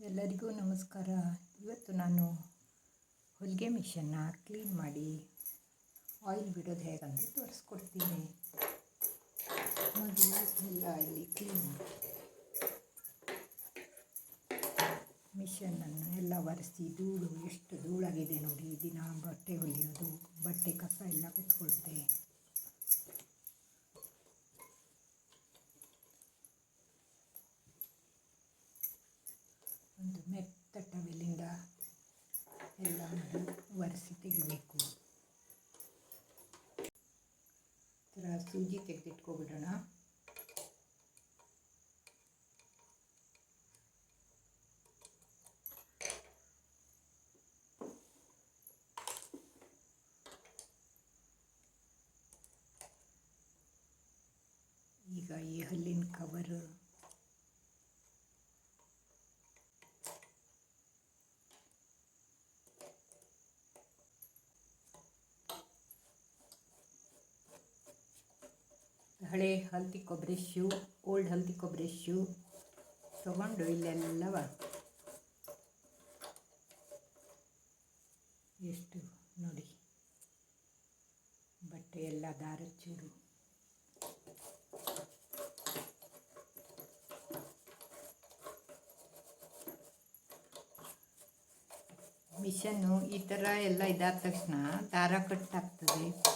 ಎಲ್ಲರಿಗೂ ನಮಸ್ಕಾರ. ಇವತ್ತು ನಾನು ಹೊಲಿಗೆ ಮಿಷನ್ನ ಕ್ಲೀನ್ ಮಾಡಿ ಆಯಿಲ್ ಬಿಡೋದು ಹೇಗಂತ ತೋರಿಸ್ಕೊಡ್ತೀನಿ. ಮೊದಲು ಎಲ್ಲ ಇಲ್ಲಿ ಕ್ಲೀನ್ ಮಿಷನನ್ನು ಎಲ್ಲ ಒರೆಸಿ ಧೂಳು, ಎಷ್ಟು ಧೂಳಾಗಿದೆ ನೋಡಿ, ದಿನ ಬಟ್ಟೆ ಹೊಲಿಯೋದು, ಬಟ್ಟೆ ಕಸ ಎಲ್ಲ ಕುತ್ಕೊಳುತ್ತೆ ಒಂದು ಮೆತ್ತ ಟವೆಲಿಂದ ಎಲ್ಲ ಮಾಡಿ ಒರೆಸಿ ತೆಗಿಬೇಕು. ಥರ ಸೂಜಿ ತೆಗೆದಿಟ್ಕೊಬಿಡೋಣ. ಈಗ ಈ ಹಲ್ಲಿನ ಕವರು ಹಳೆ ಹಲ್ತಿ ಕೊಬ್ಬರಿಶು ಓಲ್ಡ್ ಹಲ್ತಿ ಕೊಬ್ಬರಿಶು ತಗೊಂಡು ಇಲ್ಲೆಲ್ಲವ ಎಷ್ಟು ನೋಡಿ. ಬಟ್ಟೆ ಎಲ್ಲ ದಾರ ಚೂರು. ಮಿಷನ್ನು ಈ ಥರ ಎಲ್ಲ ಇದಾದ ತಕ್ಷಣ ದಾರ ಕಟ್ಟಾಗ್ತದೆ.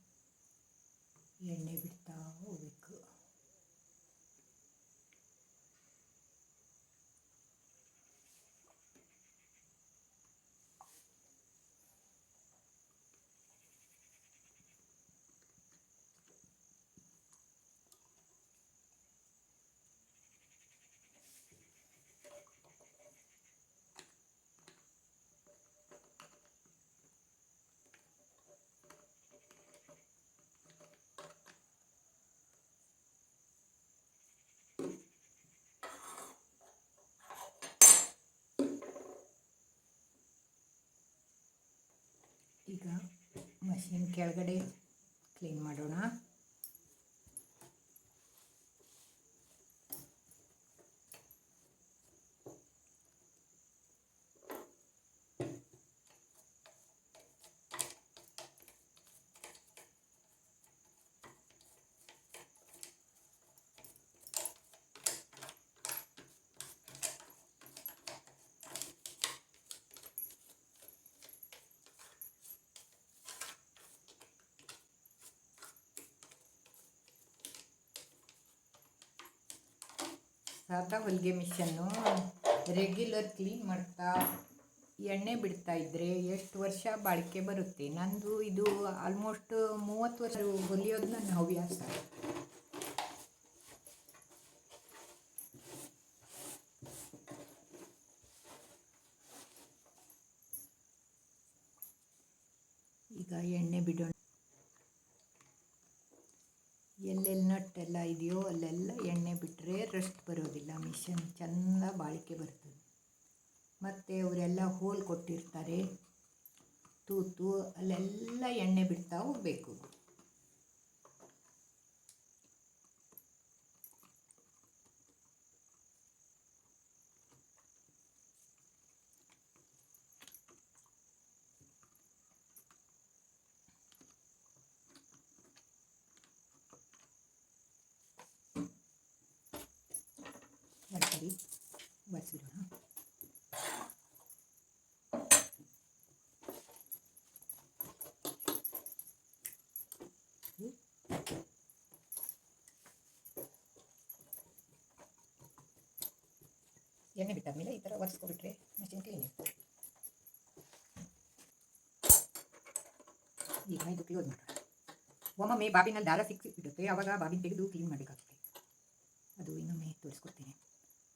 ಎಣ್ಣೆ ಬಿಡ್ತಾ ಹೋಗ್ಬೇಕು ಈಗ ಮಷಿನ್ ಕೆಳಗಡೆ ಕ್ಲೀನ್ ಮಾಡೋಣ. ಸಾದಾ ಹೊಲಿಗೆ ಮಿಷನ್ನು ರೆಗ್ಯುಲರ್ ಕ್ಲೀನ್ ಮಾಡ್ತಾ ಎಣ್ಣೆ ಬಿಡ್ತಾ ಇದ್ದರೆ ಎಷ್ಟು ವರ್ಷ ಬಾಳಿಕೆ ಬರುತ್ತೆ? ನಂದು ಇದು ಆಲ್ಮೋಸ್ಟ್ ಮೂವತ್ತು ವರ್ಷ ಹೊಲಿಯೋದು ನನ್ನ ಹವ್ಯಾಸ. ಈಗ ಎಣ್ಣೆ ಬಿಡೋಣ. ನಟ್ಟೆಲ್ಲ ಇದೆಯೋ ಅಲ್ಲೆಲ್ಲ ಎಣ್ಣೆ ಬಿಟ್ಟರೆ ರಸ್ಟ್ ಬರೋದಿಲ್ಲ ಮಿಷನ್ ಚೆಂದ ಬಾಳಿಕೆ ಬರ್ತದೆ. ಮತ್ತು ಅವರೆಲ್ಲ ಹೋಲ್ ಕೊಟ್ಟಿರ್ತಾರೆ. ತೂತು ಅಲ್ಲೆಲ್ಲ ಎಣ್ಣೆ ಬಿಡ್ತಾ ಹೋಗಬೇಕು. ಸರಿ ಬಸಿಡೋಣ ಎಣ್ಣೆ ಬಿಟ್ಟಾದ್ಮೇಲೆ ಈ ಥರ ಒರೆಸ್ಕೊಬಿಟ್ರೆ ಮಿಷಿನ್ ಕ್ಲೀನ್ ಇರ್ತದೆ. ಈಗ ಇದು ಕ್ಲೋಸ್ ಮಾಡೋಣ ಒಮ್ಮೊಮ್ಮೆ ಬಾಬಿನಲ್ಲಿ ದಾರ ಸಿಕ್ಕಿ ಬಿಡುತ್ತೆ ಆವಾಗ ಬಾಬಿನ ತೆಗೆದು ಕ್ಲೀನ್ ಮಾಡಬೇಕಾಗುತ್ತೆ. ಅದು ಇನ್ನೊಮ್ಮೆ ತೋರಿಸ್ಕೊಡ್ತೀನಿ.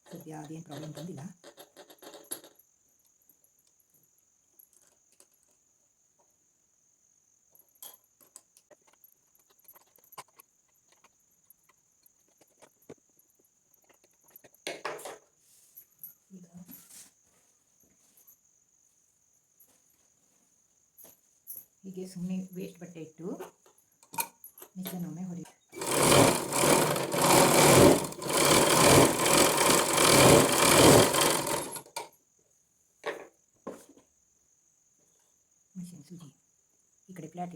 ಸದ್ಯ ಅದೇನು ಪ್ರಾಬ್ಲಮ್ ಬಂದಿಲ್ಲ ಹೀಗೆ ಸುಮ್ಮನೆ ವೇಸ್ಟ್ ಬಟ್ಟೆ ಇಟ್ಟು ಮಿಷನ್ ಒಮ್ಮೆ ಹೊಡಿ ಮಿಷನ್ ಸೂಜಿ ಈ ಕಡೆ ಫ್ಲ್ಯಾಟ್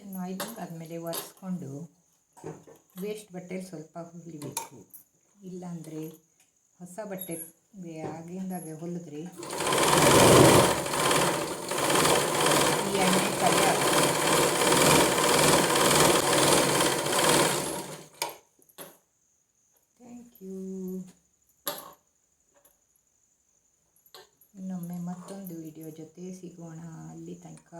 ಮಿಷನ್ ಆಯಿಲಿಂಗ್ ಆದಮೇಲೆ ಒರೆಸ್ಕೊಂಡು ವೇಸ್ಟ್ ಬಟ್ಟೆ ಸ್ವಲ್ಪ ಹೊಲಿಬೇಕು ಇಲ್ಲಾಂದರೆ ಹೊಸ ಬಟ್ಟೆ ಆಗಿಂದಾಗೆ ಹೊಲಿದ್ರೆ ಈ ಥ್ಯಾಂಕ್ ಯು ಇನ್ನೊಮ್ಮೆ ಮತ್ತೊಂದು ವಿಡಿಯೋ ಜೊತೆ ಸಿಗೋಣ. ಅಲ್ಲಿ ತನಕ.